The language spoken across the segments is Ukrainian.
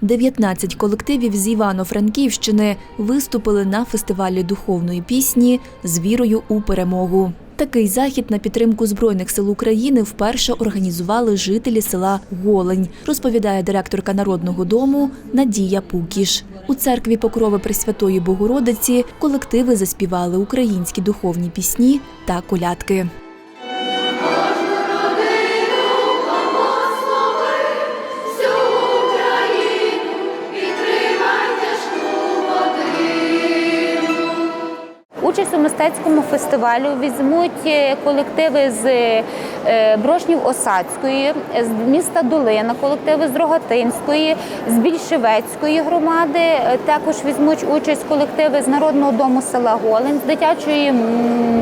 19 колективів з Івано-Франківщини виступили на фестивалі духовної пісні з вірою у перемогу. Такий захід на підтримку Збройних сил України вперше організували жителі села Голень, розповідає директорка Народного дому Надія Пукіш. У церкві Покрови Пресвятої Богородиці колективи заспівали українські духовні пісні та колядки. Участь у мистецькому фестивалю візьмуть е, колективи з е, Брошнів Осадської, з міста Долина, колективи з Рогатинської, з Більшевецької громади. Е, Також візьмуть участь колективи з Народного дому села Голень, з дитячої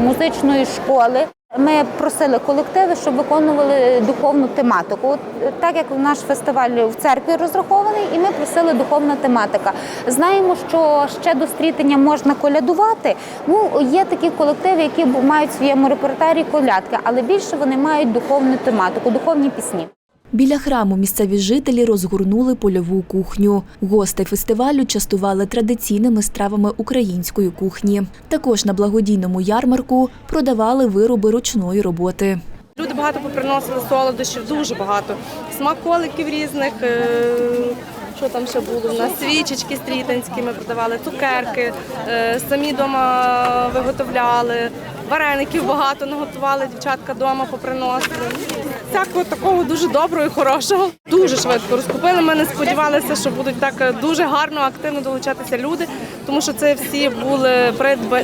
музичної школи. Ми просили колективи, щоб виконували духовну тематику. От, е, Так як наш фестиваль в церкві розрахований, і ми просили духовна тематика. Знаємо, що ще до стрітення можна колядувати. Ну є такі колективи, які мають в своєму репертуарі колядки, але більше вони мають духовну тематику, духовні пісні. Біля храму місцеві жителі розгорнули польову кухню. Гостей фестивалю частували традиційними стравами української кухні. Також на благодійному ярмарку продавали вироби ручної роботи. Люди багато поприносили солодощів, дуже багато. Смаколиків різних. е, Що там ще було? У нас свічечки стрітанські ми продавали, цукерки, е, самі вдома виготовляли, вареників багато наготували, дівчатка вдома поприносили. Всякого такого дуже доброго і хорошого. Дуже швидко розкупили. Ми не сподівалися, що будуть так е, дуже гарно, активно долучатися люди, тому що це всі були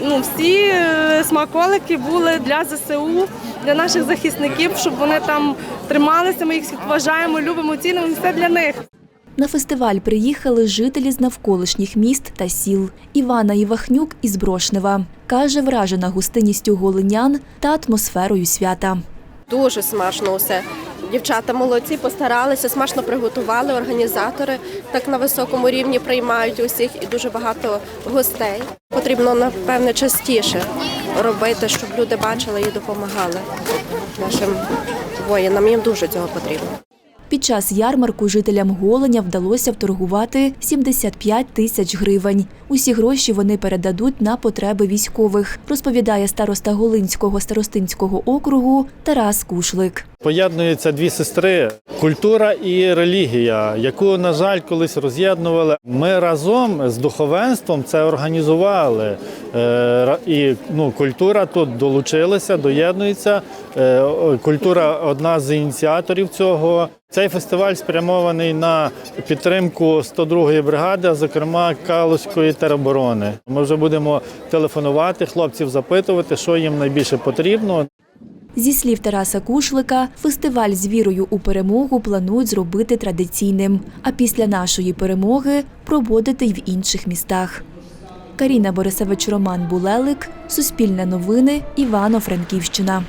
ну, всі е, смаколики були для ЗСУ, для наших захисників, щоб вони там трималися. Ми їх всіх вважаємо, любимо, цінимо. Все для них. На фестиваль приїхали жителі з навколишніх міст та сіл. Івана Івахнюк із Брошнева. Каже, вражена гостинністю голинян та атмосферою свята. Дуже смачно усе. Дівчата молодці, постаралися, смачно приготували. Організатори так на високому рівні приймають усіх і дуже багато гостей. Потрібно напевне частіше робити, щоб люди бачили і допомагали нашим воїнам. Їм дуже цього потрібно. Під час ярмарку жителям Голеня вдалося вторгувати 75 тисяч гривень. Усі гроші вони передадуть на потреби військових, розповідає староста Голинського старостинського округу Тарас Кушлик. Поєднуються дві сестри культура і релігія, яку, на жаль, колись роз'єднували. Ми разом з духовенством це організували. Е, І ну, культура тут долучилася, доєднується. Е, Культура одна з ініціаторів цього. Цей фестиваль спрямований на підтримку 102-ї бригади, зокрема Калузької тероборони. Ми вже будемо телефонувати, хлопців запитувати, що їм найбільше потрібно. Зі слів Тараса Кушлика, фестиваль з вірою у перемогу планують зробити традиційним, а після нашої перемоги проводити й в інших містах. Каріна Борисевич, Роман Булелик, Суспільне новини, Івано-Франківщина.